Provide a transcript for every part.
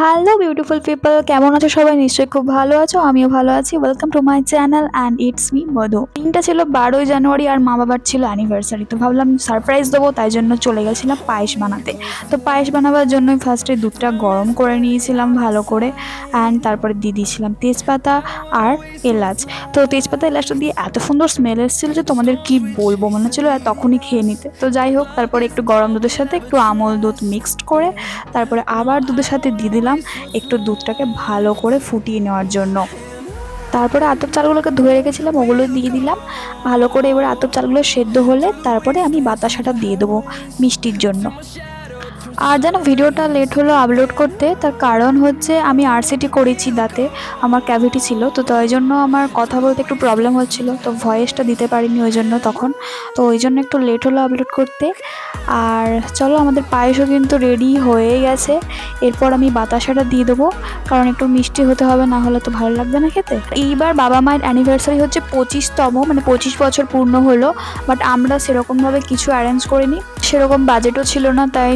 Hello beautiful people কেমন আছো সবাই? নিশ্চয়ই খুব ভালো আছো, আমিও ভালো আছি। Welcome to my channel and it's me Madhu দিনটা ছিল বারোই জানুয়ারি আর মা বাবার ছিল অ্যানিভার্সারি তো ভাবলাম সারপ্রাইজ দেবো, তাই জন্য চলে গেছিলাম পায়েস বানাতে। তো পায়েস বানাবার জন্যই ফার্স্টে দুধটা গরম করে নিয়েছিলাম ভালো করে অ্যান্ড তারপরে দিয়ে দিয়েছিলাম তেজপাতা আর এলাচ। তো তেজপাতা, এলাচটা দিয়ে এত সুন্দর স্মেল এসেছিল যে তোমাদের কি বলব, মনে হচ্ছিল তখনই খেয়ে নিতে। তো যাই হোক, তারপরে একটু গরম দুধের সাথে একটু আমল দুধ মিক্সড করে, তারপরে আবার দুধের সাথে দিয়ে দিলাম একটু দুধটাকে ভালো করে ফুটিয়ে নেওয়ার জন্য। তারপরে আতপ চালগুলোকে ধুয়ে রেখেছিলাম, ওগুলো দিয়ে দিলাম। ভালো করে এবার আতপ চালগুলো সেদ্ধ হলে তারপরে আমি বাতাসাটা দিয়ে দেবো মিষ্টির জন্য। আর যেন ভিডিওটা লেট হলো আপলোড করতে, তার কারণ হচ্ছে আমি আরসিটি করেছি দাঁতে, আমার ক্যাভিটি ছিল, তো তাই জন্য আমার কথা বলতে একটু প্রবলেম হচ্ছিল, তো ভয়েসটা দিতে পারিনি ওই জন্য তখন, তো ওই জন্য একটু লেট হলো আপলোড করতে। আর চলো আমাদের পায়েসও কিন্তু রেডি হয়ে গেছে, এরপর আমি বাতাসাটা দিয়ে দেবো, কারণ একটু মিষ্টি হতে হবে, না হলে তো ভালো লাগবে না খেতে। এইবার বাবা মায়ের অ্যানিভার্সারি হচ্ছে পঁচিশতম মানে পঁচিশ বছর পূর্ণ হলো বাট আমরা সেরকমভাবে কিছু অ্যারেঞ্জ করিনি, সেরকম বাজেটও ছিল না, তাই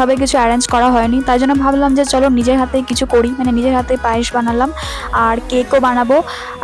সেরকমভাবে কিছু অ্যারেঞ্জ করা হয়নি। তাই জন্য ভাবলাম যে চলো নিজের হাতে কিছু করি। মানে নিজের হাতে পায়েস বানালাম আর কেকও বানাবো।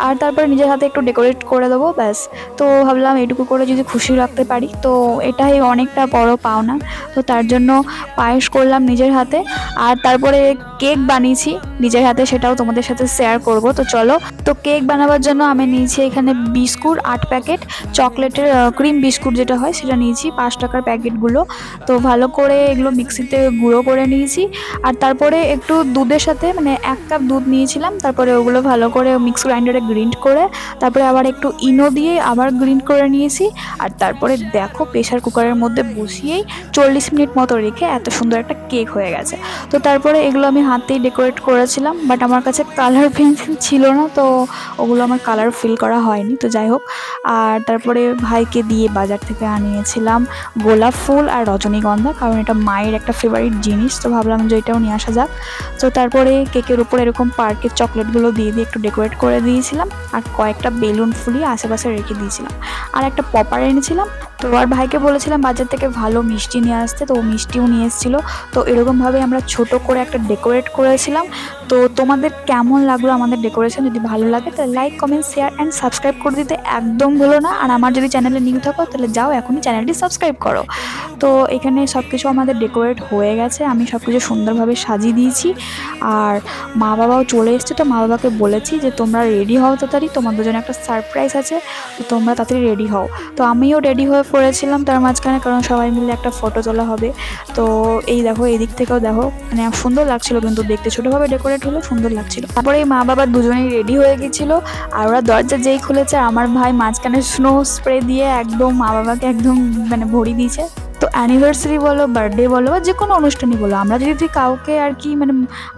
আর তারপরে নিজের হাতে একটু ডেকোরেট করে দেবো, ব্যাস। তো ভাবলাম এটুকু করে যদি খুশি রাখতে পারি। তো এটাই অনেকটা বড় পাওনা। তো তার জন্য পায়েস করলাম নিজের হাতে। আর তারপরে কেক বানিয়েছি নিজের হাতে, সেটাও তোমাদের সাথে শেয়ার করব। তো চলো, তো কেক বানাবার জন্য আমি নিয়েছি এখানে বিস্কুট আট প্যাকেট। চকলেটের ক্রিম বিস্কুট যেটা হয় সেটা নিয়েছি, পাঁচ টাকার প্যাকেটগুলো। তো ভালো করে এগুলো মিক্সিতে গুঁড়ো করে নিয়েছি। আর তারপরে একটু দুধের সাথে মানে এক কাপ দুধ নিয়েছিলাম, তারপরে ওগুলো ভালো করে মিক্স গ্রাইন্ডারে গ্রিন্ড করে, তারপরে আবার একটু ইনো দিয়ে আবার গ্রিন্ড করে নিয়েছি। আর তারপরে দেখো প্রেশার কুকারের মধ্যে বসিয়েই চল্লিশ মিনিট মতো রেখে এত সুন্দর একটা কেক হয়ে গেছে। তো তারপরে এগুলো আমি হাতেই ডেকোরেট করেছিলাম বাট আমার কাছে কালার পেন্সিল ছিল না, তো ওগুলো আমার কালার ফিল করা হয়নি, তো যাই হোক। আর তারপরে ভাইকে দিয়ে বাজার থেকে আনিয়েছিলাম গোলাপ ফুল আর রজনীগন্ধা, কারণ এটা মায়ের একটা ফেভারিট জিনিস, তো ভাবলাম যে এটাও নিয়ে আসা যাক। তো তারপরে কেকের উপর এরকম পার্কের চকলেটগুলো দিয়ে দিয়ে একটু ডেকোরেট করে দিয়েছিলাম আর কয়েকটা বেলুন ফুলিয়ে আশেপাশে রেখে দিয়েছিলাম। আর একটা পপার এনেছিলাম, তো আর ভাইকে বলেছিলাম বাজার থেকে ভালো মিষ্টি নিয়ে আসতে, তো ও মিষ্টিও নিয়ে এসেছিল। তো এরকমভাবে আমরা ছোট করে একটা ডেকোরেট করেছিলাম। তো তোমাদের কেমন লাগল আমাদের ডেকোরেশন যদি ভালো লাগে, তাহলে like comment share and subscribe করে দিতে একদম ভুলো না। আর আমার যদি চ্যানেলে নিউ থাকো, তাহলে যাও এখনই চ্যানেলটি সাবস্ক্রাইব করো। তো এখানে সব কিছু আমাদের ডেকোরেট হয়ে গেছে। আমি সব কিছু সুন্দরভাবে সাজিয়ে দিয়েছি। আর মা বাবাও চলে এসছে তো মা বাবাকে বলেছি যে, তোমরা রেডি হও তাড়াতাড়ি। তোমাদের জন্য একটা সারপ্রাইজ আছে। তো তোমরা তাড়াতাড়ি রেডি হও। তো আমিও রেডি হয়ে পড়েছিলাম তার মাঝখানে, কারণ সবাই মিলে একটা ফটো তোলা হবে। তো এই দেখো এই দিক থেকেও দেখো মানে সুন্দর লাগছিল কিন্তু দেখতে। ছোটোভাবে ডেকোরেট হলো, সুন্দর লাগছিল। তারপরে মা বাবা দুজনেই রেডি হয়ে গেছিল। আর ওরা দরজা যেই খুলেছে, আমার ভাই মাঝখানে স্নো স্প্রে দিয়ে একদম মা বাবাকে একদম মানে ভরি দিয়েছে। তো অ্যানিভার্সারি বলো বার্থডে বলো বা যে কোনো অনুষ্ঠানই বলো, আমরা যদি কাউকে আর কি মানে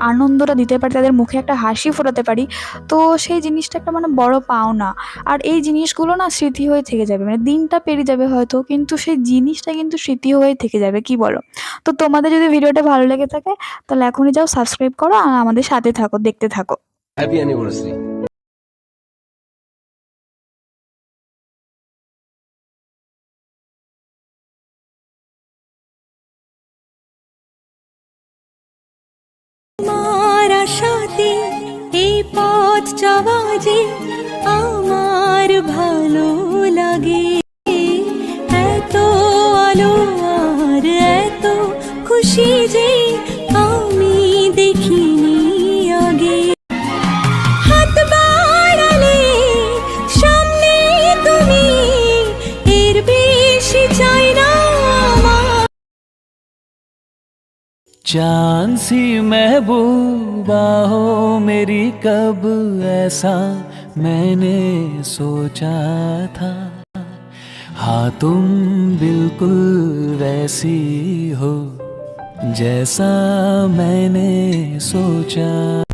আনন্দটা দিতে পারি, তাদের মুখে একটা হাসি ফোটাতে পারি, তো সেই জিনিসটা একটা মানে বড় পাওনা। আর এই জিনিসগুলো না স্মৃতি হয়ে থেকে যাবে মানে দিনটা পেরিয়ে যাবে হয়তো, কিন্তু সেই জিনিসটা কিন্তু স্মৃতি হয়ে থেকে যাবে, কি বলো? তো তোমাদের যদি ভিডিওটা ভালো লেগে থাকে, তাহলে এখনই যাও সাবস্ক্রাইব করো আর আমাদের সাথে থাকো, দেখতে থাকো। হ্যাপি অ্যানিভার্সারি আলো আর এত খুশি যে আমি দেখিনি আগে হাত বাড়ালে সামনে তুমি এর বেশি চাই না আমার चांद सी महबूबा हो मेरी कब ऐसा मैंने सोचा था हाँ तुम बिल्कुल वैसी हो जैसा मैंने सोचा।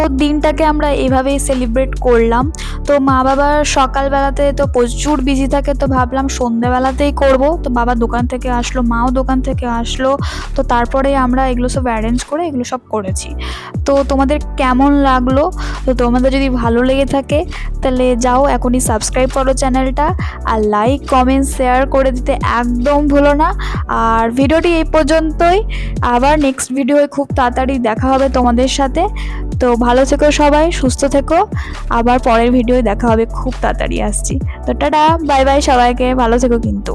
তো দিনটাকে আমরা এভাবেই সেলিব্রেট করলাম। তো মা বাবার সকালবেলাতে তো প্রচুর বিজি থাকে, তো ভাবলাম সন্ধ্যেবেলাতেই করব। তো বাবা দোকান থেকে আসলো, মাও দোকান থেকে আসলো। তো তারপরে আমরা এগুলো সব অ্যারেঞ্জ করে এগুলো সব করেছি। তো তোমাদের কেমন লাগল? তো তোমাদের যদি ভালো লেগে থাকে, তাহলে যাও এখনই সাবস্ক্রাইব করো চ্যানেলটা আর লাইক কমেন্ট শেয়ার করে দিতে একদম ভুলো না। আর ভিডিওটি এই পর্যন্তই। আবার নেক্সট ভিডিওয়ে খুব তাড়াতাড়ি দেখা হবে তোমাদের সাথে। তো ভালো থেকো সবাই, সুস্থ থেকো। আবার পরের ভিডিও দেখা হবে, খুব তাড়াতাড়ি আসছি। তো টাটা বাই বাই সবাইকে, ভালো থেকো কিন্তু।